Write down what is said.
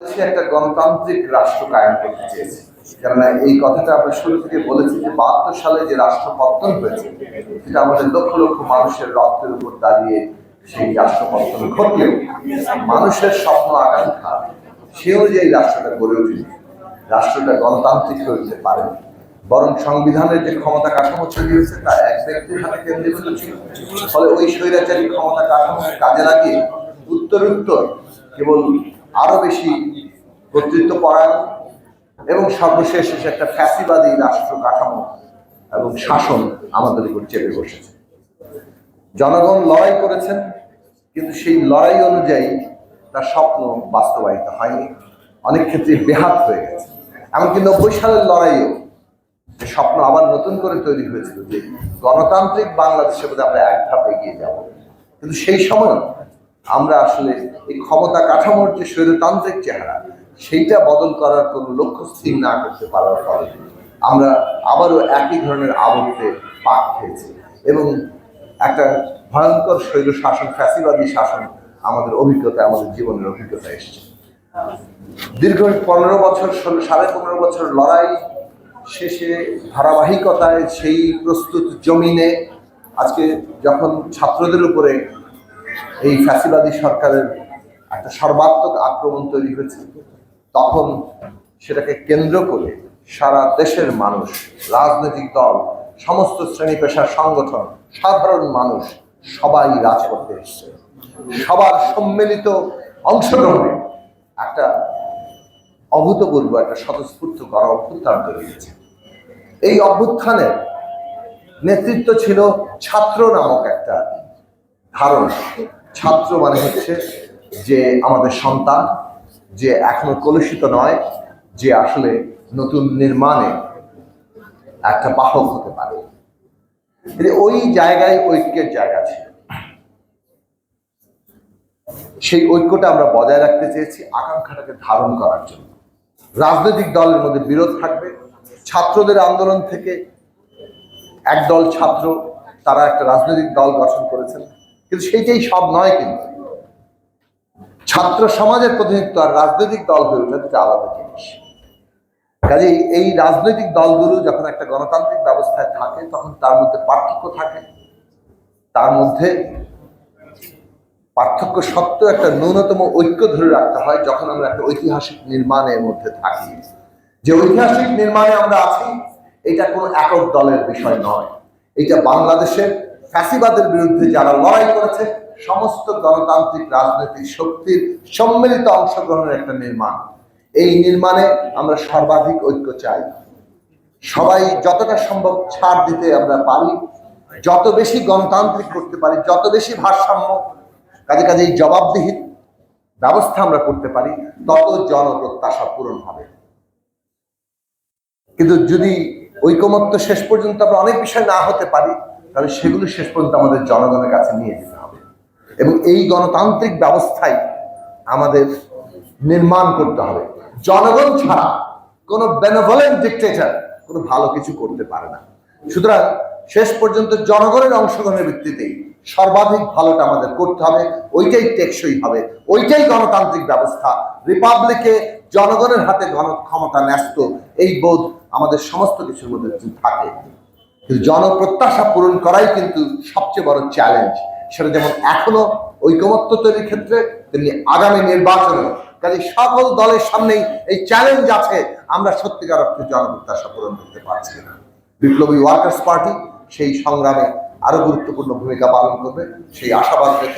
সে একটা গণতান্ত্রিক রাষ্ট্র কায়েম করতে চেয়েছে। কেননা এই কথাটা আমরা শুরু থেকে বলেছি যে বাহাত্তর সালে যে রাষ্ট্র পত্তন হয়েছে, সেটা আমাদের লক্ষ লক্ষ মানুষের রক্তের উপর দাঁড়িয়ে সেই রাষ্ট্র পত্তন ঘটলেও মানুষের স্বপ্ন, আকাঙ্ক্ষা সে অনুযায়ী রাষ্ট্রটা গড়ে ওঠেনি রাষ্ট্রটা গণতান্ত্রিক হয়ে উঠতে পারেনি। বরং সংবিধানের যে ক্ষমতা কাঠামো তৈরি হয়েছে, তা এক ব্যক্তির হাতে কেন্দ্রীভূত ছিল ফলে ওই স্বৈরাচারী ক্ষমতা কাঠামো কাজে লাগিয়ে উত্তর কেবল আরও বেশি কর্তৃত্ব পরায়ণ এবং সর্বশেষ একটা ফ্যাসিবাদী রাষ্ট্র কাঠামো এবং শাসন আমাদের উপর চেপে বসেছে। জনগণ লড়াই করেছেন, কিন্তু সেই লড়াই অনুযায়ী তার স্বপ্ন বাস্তবায়িত হয়নি। অনেক ক্ষেত্রে বেহাত হয়ে গেছে। এমনকি নব্বই সালের লড়াইও যে স্বপ্ন আবার নতুন করে তৈরি হয়েছিল যে গণতান্ত্রিক বাংলাদেশে বোধহয় আমরা এক ধাপ এগিয়ে যাব। কিন্তু সেই সময় আমরা আসলে এই ক্ষমতা কাঠামোর যে স্বৈরতান্ত্রিক চেহারা, সেইটা বদল করার কোনো লক্ষ্য স্থির না করতে পারার ফলে আমরা আবারও একই ধরনের আবর্তে পাক খেয়েছি এবং একটা ভয়ঙ্কর শৈল শাসন, ফ্যাসিবাদী শাসন আমাদের অভিজ্ঞতা, আমাদের জীবনের অভিজ্ঞতা এসেছে। দীর্ঘ পনেরো বছর, ষোলো, সাড়ে পনেরো বছর লড়াই শেষে ধারাবাহিকতায় সেই প্রস্তুত জমিনে আজকে যখন ছাত্রদের উপরে এই ফ্যাসিবাদী সরকারের একটা সর্বাত্মক আক্রমণ তৈরি হয়েছে, তখন সেটাকে কেন্দ্র করে সারা দেশের মানুষ, রাজনৈতিক দল, সমস্ত শ্রেণি পেশার সংগঠন, সাধারণ মানুষ সবাই রাজপথে এসছে। সবার সম্মিলিত অংশগ্রহণে একটা অভূতপূর্ব একটা স্বতঃস্ফূর্ত গণ অভ্যুত্থান তৈরি হয়েছে। এই অভ্যুত্থানের নেতৃত্ব ছিল ছাত্র নামক একটা ধারণা, ছাত্র মানে হচ্ছে যে আমাদের সন্তান, যে এখনও কলুষিত নয়, যে আসলে নতুন নির্মাণে একটা বাহক হতে পারে। ওই জায়গায় ঐক্যের জায়গা ছিল। সেই ঐক্যটা আমরা বজায় রাখতে চেয়েছি, আকাঙ্ক্ষাটাকে ধারণ করার জন্য। রাজনৈতিক দলের মধ্যে বিরোধ থাকবে, ছাত্রদের আন্দোলন থেকে একদল ছাত্র, তারা একটা রাজনৈতিক দল গঠন করেছেন। কিন্তু সেইটাই সব নয় কিন্তু। ছাত্র সমাজের প্রতিনিধিত্ব আর রাজনৈতিক দল হয়ে আলাদা জিনিস। কাজেই এই রাজনৈতিক দলগুলো যখন একটা গণতান্ত্রিক ব্যবস্থায় থাকে, তখন তার মধ্যে পার্থক্য থাকে। তার মধ্যে পার্থক্য সত্ত্বেও একটা ন্যূনতম ঐক্য ধরে রাখতে হয় যখন আমরা একটা ঐতিহাসিক নির্মাণের মধ্যে থাকি। যে ঐতিহাসিক নির্মাণে আমরা আছি, এটা কোনো একক দলের বিষয় নয়। এটা বাংলাদেশের ফ্যাসিবাদের বিরুদ্ধে যারা লড়াই করেছে, সমস্ত গণতান্ত্রিক রাজনৈতিক শক্তির সম্মিলিত অংশগ্রহণের একটা নির্মাণ। এই নির্মাণে আমরা সর্বাধিক ঐক্য চাই। সবাই যতটা সম্ভব ছাড় দিতে আমরা পারি, যত বেশি গণতান্ত্রিক করতে পারি, যত বেশি ভারসাম্য, কাজে কাজে এই জবাবদিহির ব্যবস্থা আমরা করতে পারি, তত জনপ্রত্যাশা পূরণ হবে। কিন্তু যদি ঐকমত্য শেষ পর্যন্ত আমরা অনেক বিষয় না হতে পারি তাহলে সেগুলো শেষ পর্যন্ত আমাদের জনগণের কাছে নিয়ে যেতে হবে। এবং এই গণতান্ত্রিক ব্যবস্থাই আমাদের নির্মাণ করতে হবে। জনগণ ছাড়া কোনো বেনভলেন্ট ডিকটেটর কোনো ভালো কিছু করতে পারে না। সুতরাং শেষ পর্যন্ত জনগণের অংশগ্রহণের ভিত্তিতেই সর্বাধিক ভালোটা আমাদের করতে হবে, ওইটাই টেকসই হবে। ওইটাই গণতান্ত্রিক ব্যবস্থা। রিপাবলিকে জনগণের হাতে গণ ক্ষমতা ন্যস্ত, এই বোধ আমাদের সমস্ত কিছুর মধ্যে থাকে। কিন্তু জনপ্রত্যাশা পূরণ করাই কিন্তু সবচেয়ে বড় চ্যালেঞ্জ সেটা যেমন এখনও ঐকমত্য তৈরির ক্ষেত্রে, তেমনি আগামী নির্বাচনে কাজে সকল দলের সামনেই এই চ্যালেঞ্জ আছে। আমরা সত্যিকার অর্থে জনপ্রত্যাশা পূরণ করতে পারছি না। বিপ্লবী ওয়ার্কার্স পার্টি সেই সংগ্রামে আরও গুরুত্বপূর্ণ ভূমিকা পালন করবে। সেই আশাবাদ রেখে